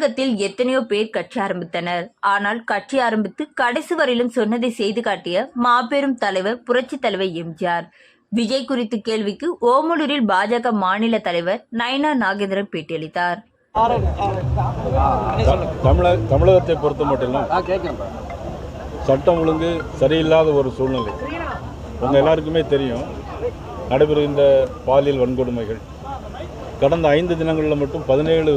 தமிழகத்தில் எத்தனையோ பேர் கட்சி ஆரம்பித்தனர். ஆனால் கட்சி ஆரம்பித்து கடைசி வரையிலும் சொன்னதை செய்து காட்டிய மாபெரும் தலைவர் புரட்சி தலைவர் எம்ஜிஆர். விஜய் குறித்து கேள்விக்கு ஓமலூரில் பாஜக மாநில தலைவர் நயனா நாகேந்திரன் பேட்டியளித்தார். தமிழக தமிழகத்தை பொறுத்த மட்டும் சட்டம் ஒழுங்கு சரியில்லாத ஒரு சூழ்நிலை. உங்க எல்லாருக்குமே தெரியும் நடைபெறுகின்ற பாலியல் வன்கொடுமைகள். கடந்த ஐந்து தினங்களில் மட்டும் பதினேழு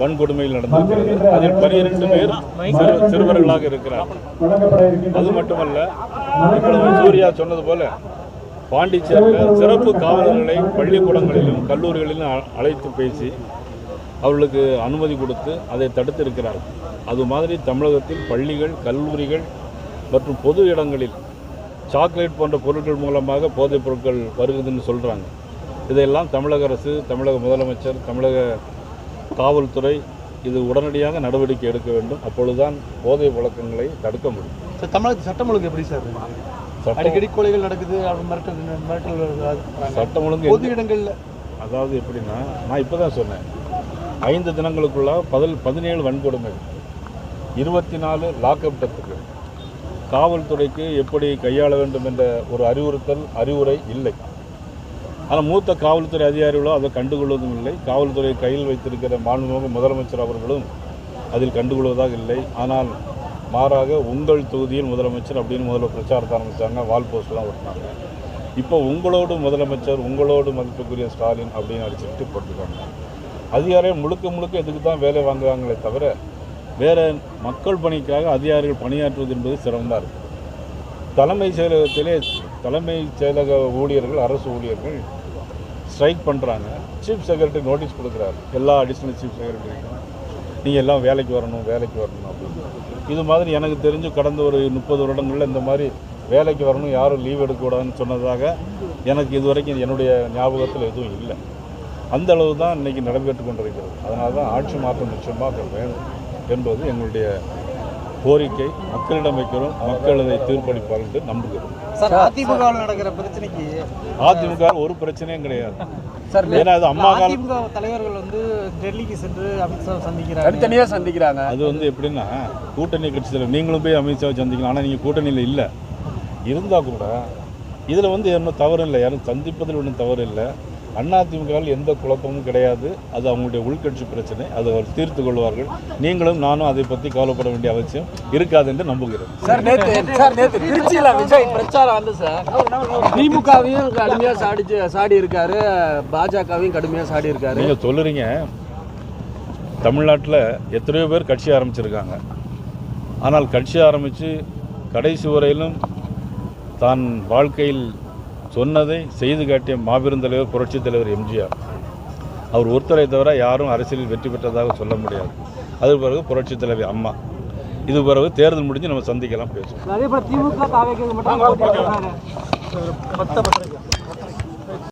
வன்கொடுமையில் நடந்திருக்கிறது அதில் பனிரெண்டு பேர் சிறுவர்களாக இருக்கிறார். அது மட்டுமல்ல இப்பொழுது சூர்யா சொன்னது போல பாண்டிச்சேரியில் சிறப்பு காவலர்களை பள்ளிக்கூடங்களிலும் கல்லூரிகளிலும் அழைத்து பேசி அவர்களுக்கு அனுமதி கொடுத்து அதை தடுத்திருக்கிறார்கள் அது மாதிரி தமிழகத்தில் பள்ளிகள் கல்லூரிகள் மற்றும் பொது இடங்களில் சாக்லேட் போன்ற பொருட்கள் மூலமாக போதைப் பொருட்கள் வருகுதுன்னு சொல்கிறாங்க இதையெல்லாம் தமிழக அரசு தமிழக முதலமைச்சர் தமிழக காவல்துறை இது உடனடியாக நடவடிக்கை எடுக்க வேண்டும். அப்பொழுதுதான் போதை வழக்கங்களை தடுக்க முடியும். சார் தமிழகத்து சட்டம் ஒழுங்கு எப்படி சார் அடிக்கடி கொலைகள் நடக்குது மிரட்டல் மிரட்டல். சட்டம் ஒழுங்கு பொது இடங்கள்ல. அதாவது எப்படின்னா நான் இப்போ தான் சொன்னேன். ஐந்து தினங்களுக்குள்ள பதில் பதினேழு வன்கொடுமைகள் இருபத்தி நாலு லாக்அப் டெத்துகள் காவல்துறைக்கு எப்படி கையாள வேண்டும் என்ற ஒரு அறிவுறுத்தல் அறிவுரை இல்லை. ஆனால் மூத்த காவல்துறை அதிகாரிகளோ அதை கண்டுகொள்வதும் இல்லை. காவல்துறை கையில் வைத்திருக்கிற மாண்புமிகு முதலமைச்சர் அவர்களும் அதில் கண்டுகொள்வதாக இல்லை. ஆனால் மாறாக உங்கள் தொகுதியில் முதலமைச்சர் அப்படின்னு முதல்ல பிரச்சாரத்தை ஆரம்பித்தாங்க வால் போஸ்ட்லாம் ஓட்டினாங்க. இப்போ உங்களோடு முதலமைச்சர் உங்களோடு மதிப்புக்குரிய ஸ்டாலின் அப்படின்னு அடிச்சுட்டு போட்டுருக்காங்க. அதிகாரிகள் முழுக்க முழுக்க இதுக்கு தான் வேலை வாங்குறாங்களே தவிர வேறு மக்கள் பணிக்காக அதிகாரிகள் பணியாற்றுவது என்பது சிரமமாக இருக்குது தலைமை செயலகத்திலே தலைமை செயலக ஊழியர்கள் அரசு ஊழியர்கள் ஸ்ட்ரைக் பண்ணுறாங்க சீஃப் செக்ரட்டரி நோட்டீஸ் கொடுக்குறாரு. எல்லா அடிஷ்னல் சீஃப் செக்ரட்டரிக்கும் நீங்கள் எல்லாம் வேலைக்கு வரணும் வேலைக்கு வரணும் அப்படின்னு. இது மாதிரி எனக்கு தெரிஞ்சு கடந்த ஒரு முப்பது வருடங்களில் இந்த மாதிரி வேலைக்கு வரணும் யாரும் லீவ் எடுக்கக்கூடாதுன்னு சொன்னதாக எனக்கு இதுவரைக்கும் என்னுடைய ஞாபகத்தில் எதுவும் இல்லை. அந்த அளவு தான் இன்றைக்கி நடைபெற்று கொண்டிருக்கிறது. அதனால தான் ஆட்சி மாற்றம் நிச்சயமாக வேணும் என்பது எங்களுடைய கோரிக்கை மக்களிடம் வைக்கிறோம். மக்கள் அதை தீர்ப்பளிப்பார்கள் என்று நம்புகிறோம். சார் அதிமுக நடக்கிற பிரச்சனைக்கு அதிமுக ஒரு பிரச்சனையும் கிடையாது. சார் ஏன்னா அது அம்மா அதிமுக தலைவர்கள் வந்து டெல்லிக்கு சென்று அமித்ஷா சந்திக்கிறாங்க. தனித்தனியா சந்திக்கிறாங்க. அது வந்து எப்படின்னா கூட்டணி கட்சியில் நீங்களும் போய் அமித்ஷாவை சந்திக்கலாம் ஆனால் நீங்கள் கூட்டணியில் இல்லை. இருந்தால் கூட இதில் வந்து ஒன்றும் தவறு இல்லை. யாரும் சந்திப்பதில் ஒன்றும் தவறு இல்லை. அதிமுகவில் எந்த குழப்பமும் கிடையாது. அது அவங்களுடைய உள்கட்சி பிரச்சனை. அதை அவர் தீர்த்து கொள்வார்கள். நீங்களும் நானும் அதை பற்றி கவலைப்பட வேண்டிய அவசியம் இருக்காது என்று நம்புகிறேன். சார் நேத்து சார் நேத்து திருச்சியில விஜய் பிரச்சாரம் வந்து சார் திமுகவையும் கடுமையா சாடிச்சு சாடி இருக்காரு பாஜகவையும் கடுமையா சாடி இருக்காரு நீங்கள் சொல்லுறீங்க. தமிழ்நாட்டில் எத்தனையோ பேர் கட்சி ஆரம்பிச்சிருக்காங்க. ஆனால் கட்சி ஆரம்பித்து கடைசி வரையிலும் தான் வாழ்க்கையில் சொன்னதை செய்து காட்டிய மாபெரும் தலைவர் புரட்சித் தலைவர் எம்ஜிஆர். அவர் ஒருத்தரை தவிர யாரும் அரசியலில் வெற்றி பெற்றதாக சொல்ல முடியாது. அது பிறகு புரட்சித் தலைவர் அம்மா. இது பிறகு தேர்தல் முடிஞ்சு நம்ம சந்திக்கலாம் பேசுவோம்.